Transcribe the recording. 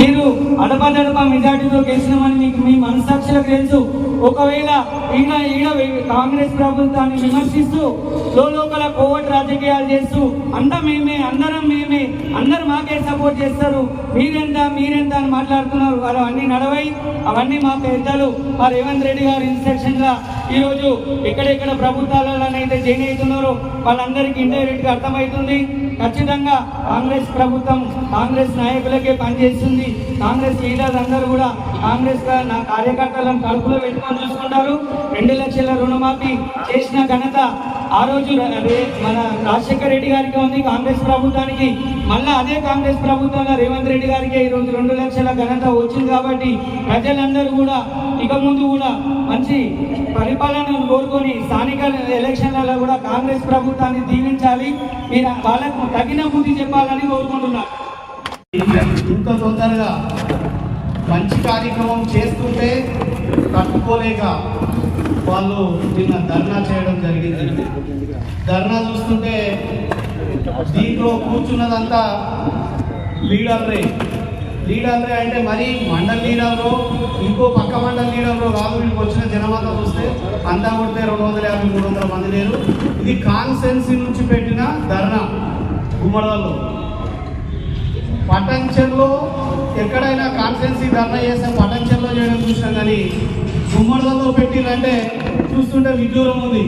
మీరు అడపదడప మెజార్టీతో గెలిచినామని మీకు మీ మనసాక్షులకు తెలుసు. ఒకవేళ ఈయన ఈయన కాంగ్రెస్ ప్రభుత్వాన్ని విమర్శిస్తూ లోపల కోవట్ రాజకీయాలు చేస్తూ అంతా మేమే అందరం మేమే అందరు మాకే సపోర్ట్ చేస్తారు. మీరెంత మీరెంత అని మాట్లాడుతున్నారు. వారు అన్ని నడవై అవన్నీ మా పెద్దలు మా రేవంత్ రెడ్డి గారు ఇన్స్ట్రక్షన్గా ఈరోజు ఎక్కడెక్కడ ప్రభుత్వాలలోనైతే జైన్ అవుతున్నారో వాళ్ళందరికీ ఇండైరెక్ట్గా అర్థమవుతుంది. ఖచ్చితంగా కాంగ్రెస్ ప్రభుత్వం కాంగ్రెస్ నాయకులకే పనిచేస్తుంది. కాంగ్రెస్ లీడర్స్ అందరూ కూడా కాంగ్రెస్ నా కార్యకర్తలను కడుపులో పెట్టుకొని చూసుకుంటారు. రెండు లక్షల రుణమాఫీ చేసిన ఘనత ఆ రోజు మన రాజశేఖర రెడ్డి గారికి ఉంది. కాంగ్రెస్ ప్రభుత్వానికి మళ్ళా అదే కాంగ్రెస్ ప్రభుత్వంలో రేవంత్ రెడ్డి గారికి ఈ రోజు రెండు లక్షల ఘనత వచ్చింది కాబట్టి ప్రజలందరూ కూడా ఇక ముందు కూడా మంచి పరిపాలనను కోరుకొని స్థానిక ఎలక్షన్లలో కూడా కాంగ్రెస్ ప్రభుత్వాన్ని దీవించాలి. మీరు వాళ్ళకు తగిన బుద్ధి చెప్పాలని కోరుకుంటున్నారు ఇంత తొందరగా మంచి కార్యక్రమం చేస్తుంటే తట్టుకోలేక వాళ్ళు నిన్న ధర్నా చేయడం జరిగింది. ధర్నా చూస్తుంటే దీంట్లో కూర్చున్నదంతా లీడర్లే. లీడర్లే అంటే మరి మండల్ లీడర్లో ఇంకో పక్క మండల్ లీడర్లో కాదు వీళ్ళకి వచ్చిన జనమంతా చూస్తే అంతా కొడితే రెండు వందల యాభై మూడు వందల మంది లేరు. ఇది కాన్సెన్సీ నుంచి పెట్టిన ధర్నా గుమ్మడవల్లో పటంచెల్లో ఎక్కడైనా కాన్సెన్సీ ధర్నా చేస్తే పటంచెల్లో చేయడం చూసినా కానీ గుమ్మడిలో పెట్టిందంటే చూస్తుంటే విడ్డూరం ఉంది.